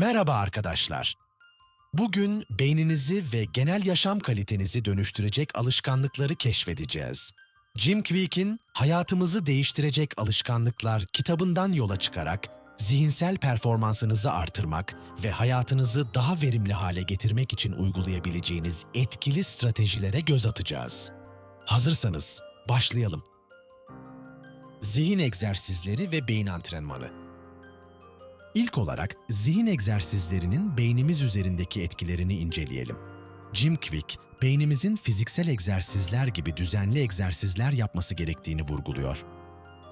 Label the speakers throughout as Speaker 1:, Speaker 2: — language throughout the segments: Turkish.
Speaker 1: Merhaba arkadaşlar. Bugün beyninizi ve genel yaşam kalitenizi dönüştürecek alışkanlıkları keşfedeceğiz. Jim Quick'in Hayatımızı Değiştirecek Alışkanlıklar kitabından yola çıkarak zihinsel performansınızı artırmak ve hayatınızı daha verimli hale getirmek için uygulayabileceğiniz etkili stratejilere göz atacağız. Hazırsanız başlayalım. Zihin egzersizleri ve beyin antrenmanı. İlk olarak zihin egzersizlerinin beynimiz üzerindeki etkilerini inceleyelim. Jim Quick, beynimizin fiziksel egzersizler gibi düzenli egzersizler yapması gerektiğini vurguluyor.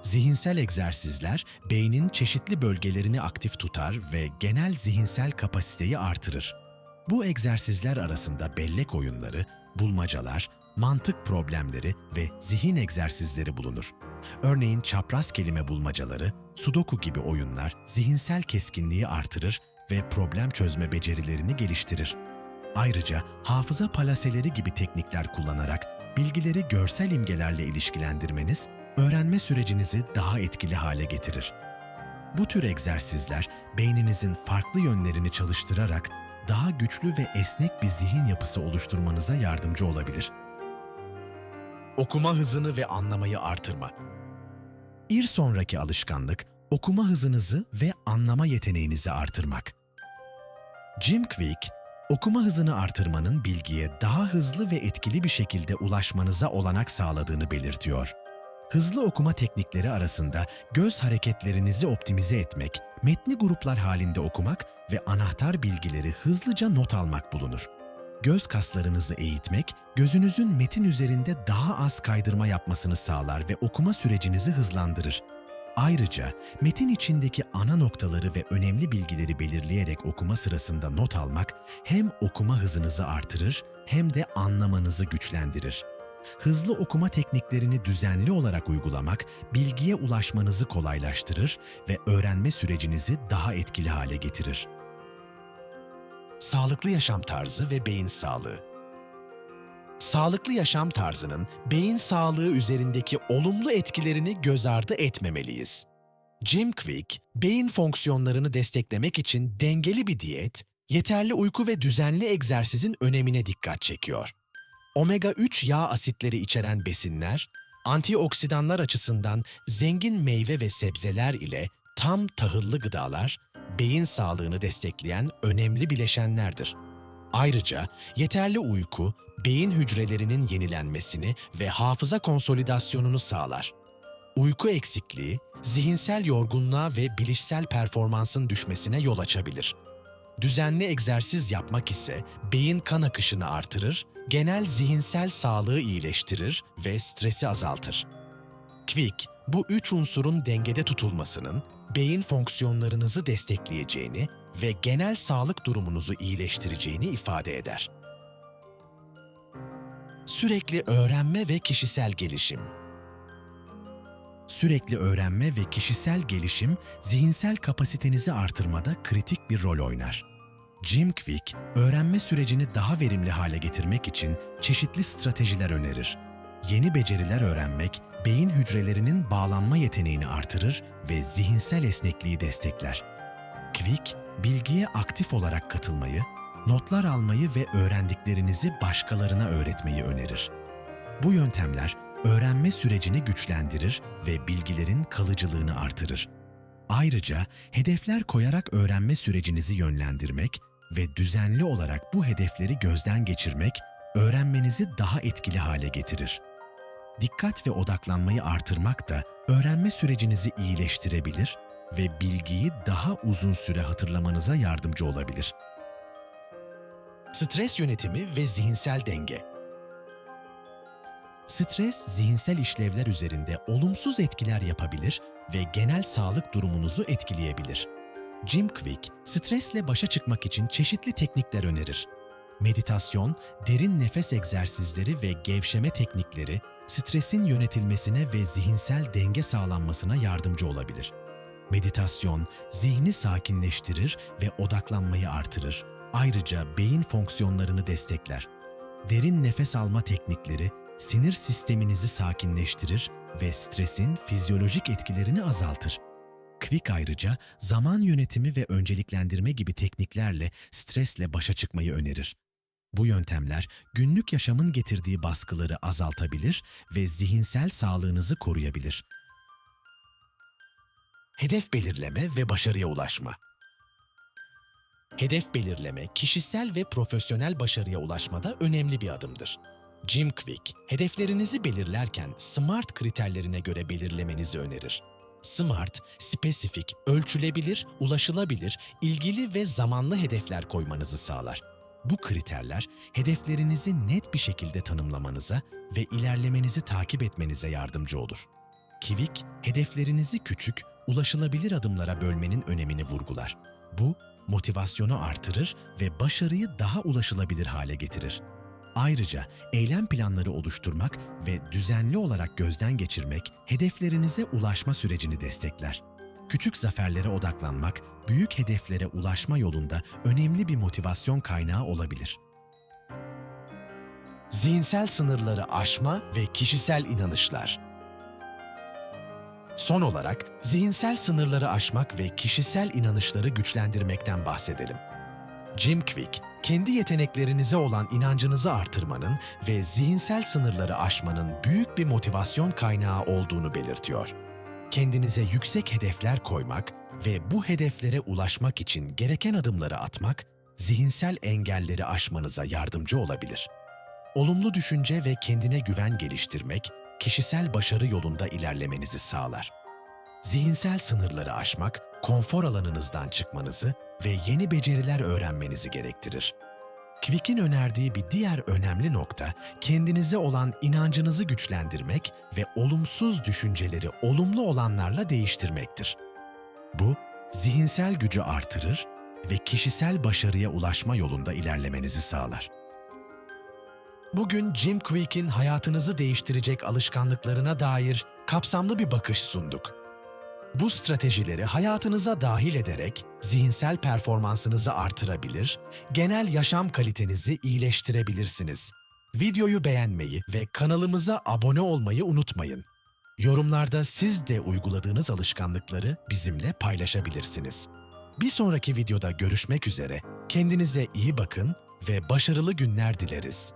Speaker 1: Zihinsel egzersizler beynin çeşitli bölgelerini aktif tutar ve genel zihinsel kapasiteyi artırır. Bu egzersizler arasında bellek oyunları, bulmacalar, mantık problemleri ve zihin egzersizleri bulunur. Örneğin çapraz kelime bulmacaları, sudoku gibi oyunlar zihinsel keskinliği artırır ve problem çözme becerilerini geliştirir. Ayrıca hafıza palaseleri gibi teknikler kullanarak bilgileri görsel imgelerle ilişkilendirmeniz öğrenme sürecinizi daha etkili hale getirir. Bu tür egzersizler beyninizin farklı yönlerini çalıştırarak daha güçlü ve esnek bir zihin yapısı oluşturmanıza yardımcı olabilir. Okuma hızını ve anlamayı artırma. Bir sonraki alışkanlık okuma hızınızı ve anlama yeteneğinizi artırmak. Jim Quick, okuma hızını artırmanın bilgiye daha hızlı ve etkili bir şekilde ulaşmanıza olanak sağladığını belirtiyor. Hızlı okuma teknikleri arasında göz hareketlerinizi optimize etmek, metni gruplar halinde okumak ve anahtar bilgileri hızlıca not almak bulunur. Göz kaslarınızı eğitmek, gözünüzün metin üzerinde daha az kaydırma yapmasını sağlar ve okuma sürecinizi hızlandırır. Ayrıca metin içindeki ana noktaları ve önemli bilgileri belirleyerek okuma sırasında not almak hem okuma hızınızı artırır hem de anlamanızı güçlendirir. Hızlı okuma tekniklerini düzenli olarak uygulamak bilgiye ulaşmanızı kolaylaştırır ve öğrenme sürecinizi daha etkili hale getirir. Sağlıklı yaşam tarzı ve beyin sağlığı. Sağlıklı yaşam tarzının beyin sağlığı üzerindeki olumlu etkilerini göz ardı etmemeliyiz. Jim Quick, beyin fonksiyonlarını desteklemek için dengeli bir diyet, yeterli uyku ve düzenli egzersizin önemine dikkat çekiyor. Omega-3 yağ asitleri içeren besinler, antioksidanlar açısından zengin meyve ve sebzeler ile tam tahıllı gıdalar, beyin sağlığını destekleyen önemli bileşenlerdir. Ayrıca yeterli uyku, beyin hücrelerinin yenilenmesini ve hafıza konsolidasyonunu sağlar. Uyku eksikliği, zihinsel yorgunluğa ve bilişsel performansın düşmesine yol açabilir. Düzenli egzersiz yapmak ise beyin kan akışını artırır, genel zihinsel sağlığı iyileştirir ve stresi azaltır. Quick, bu üç unsurun dengede tutulmasının beyin fonksiyonlarınızı destekleyeceğini ve genel sağlık durumunuzu iyileştireceğini ifade eder. Sürekli öğrenme ve kişisel gelişim. Sürekli öğrenme ve kişisel gelişim zihinsel kapasitenizi artırmada kritik bir rol oynar. Jim Quick, öğrenme sürecini daha verimli hale getirmek için çeşitli stratejiler önerir. Yeni beceriler öğrenmek, beyin hücrelerinin bağlanma yeteneğini artırır ve zihinsel esnekliği destekler. Quick, bilgiye aktif olarak katılmayı, notlar almayı ve öğrendiklerinizi başkalarına öğretmeyi önerir. Bu yöntemler öğrenme sürecini güçlendirir ve bilgilerin kalıcılığını artırır. Ayrıca hedefler koyarak öğrenme sürecinizi yönlendirmek ve düzenli olarak bu hedefleri gözden geçirmek öğrenmenizi daha etkili hale getirir. Dikkat ve odaklanmayı artırmak da öğrenme sürecinizi iyileştirebilir ve bilgiyi daha uzun süre hatırlamanıza yardımcı olabilir. Stres yönetimi ve zihinsel denge. Stres, zihinsel işlevler üzerinde olumsuz etkiler yapabilir ve genel sağlık durumunuzu etkileyebilir. Jim Quick, stresle başa çıkmak için çeşitli teknikler önerir. Meditasyon, derin nefes egzersizleri ve gevşeme teknikleri stresin yönetilmesine ve zihinsel denge sağlanmasına yardımcı olabilir. Meditasyon, zihni sakinleştirir ve odaklanmayı artırır. Ayrıca beyin fonksiyonlarını destekler. Derin nefes alma teknikleri sinir sisteminizi sakinleştirir ve stresin fizyolojik etkilerini azaltır. Quick ayrıca zaman yönetimi ve önceliklendirme gibi tekniklerle stresle başa çıkmayı önerir. Bu yöntemler günlük yaşamın getirdiği baskıları azaltabilir ve zihinsel sağlığınızı koruyabilir. Hedef belirleme ve başarıya ulaşma. Hedef belirleme, kişisel ve profesyonel başarıya ulaşmada önemli bir adımdır. Jim Quick, hedeflerinizi belirlerken SMART kriterlerine göre belirlemenizi önerir. SMART, spesifik, ölçülebilir, ulaşılabilir, ilgili ve zamanlı hedefler koymanızı sağlar. Bu kriterler hedeflerinizi net bir şekilde tanımlamanıza ve ilerlemenizi takip etmenize yardımcı olur. Kivik, hedeflerinizi küçük, ulaşılabilir adımlara bölmenin önemini vurgular. Bu, motivasyonu artırır ve başarıyı daha ulaşılabilir hale getirir. Ayrıca eylem planları oluşturmak ve düzenli olarak gözden geçirmek hedeflerinize ulaşma sürecini destekler. Küçük zaferlere odaklanmak, büyük hedeflere ulaşma yolunda önemli bir motivasyon kaynağı olabilir. Zihinsel sınırları aşma ve kişisel inanışlar. Son olarak zihinsel sınırları aşmak ve kişisel inanışları güçlendirmekten bahsedelim. Jim Quick, kendi yeteneklerinize olan inancınızı artırmanın ve zihinsel sınırları aşmanın büyük bir motivasyon kaynağı olduğunu belirtiyor. Kendinize yüksek hedefler koymak ve bu hedeflere ulaşmak için gereken adımları atmak, zihinsel engelleri aşmanıza yardımcı olabilir. Olumlu düşünce ve kendine güven geliştirmek, kişisel başarı yolunda ilerlemenizi sağlar. Zihinsel sınırları aşmak, konfor alanınızdan çıkmanızı ve yeni beceriler öğrenmenizi gerektirir. Quick'in önerdiği bir diğer önemli nokta, kendinize olan inancınızı güçlendirmek ve olumsuz düşünceleri olumlu olanlarla değiştirmektir. Bu, zihinsel gücü artırır ve kişisel başarıya ulaşma yolunda ilerlemenizi sağlar. Bugün Jim Quick'in hayatınızı değiştirecek alışkanlıklarına dair kapsamlı bir bakış sunduk. Bu stratejileri hayatınıza dahil ederek zihinsel performansınızı artırabilir, genel yaşam kalitenizi iyileştirebilirsiniz. Videoyu beğenmeyi ve kanalımıza abone olmayı unutmayın. Yorumlarda siz de uyguladığınız alışkanlıkları bizimle paylaşabilirsiniz. Bir sonraki videoda görüşmek üzere. Kendinize iyi bakın ve başarılı günler dileriz.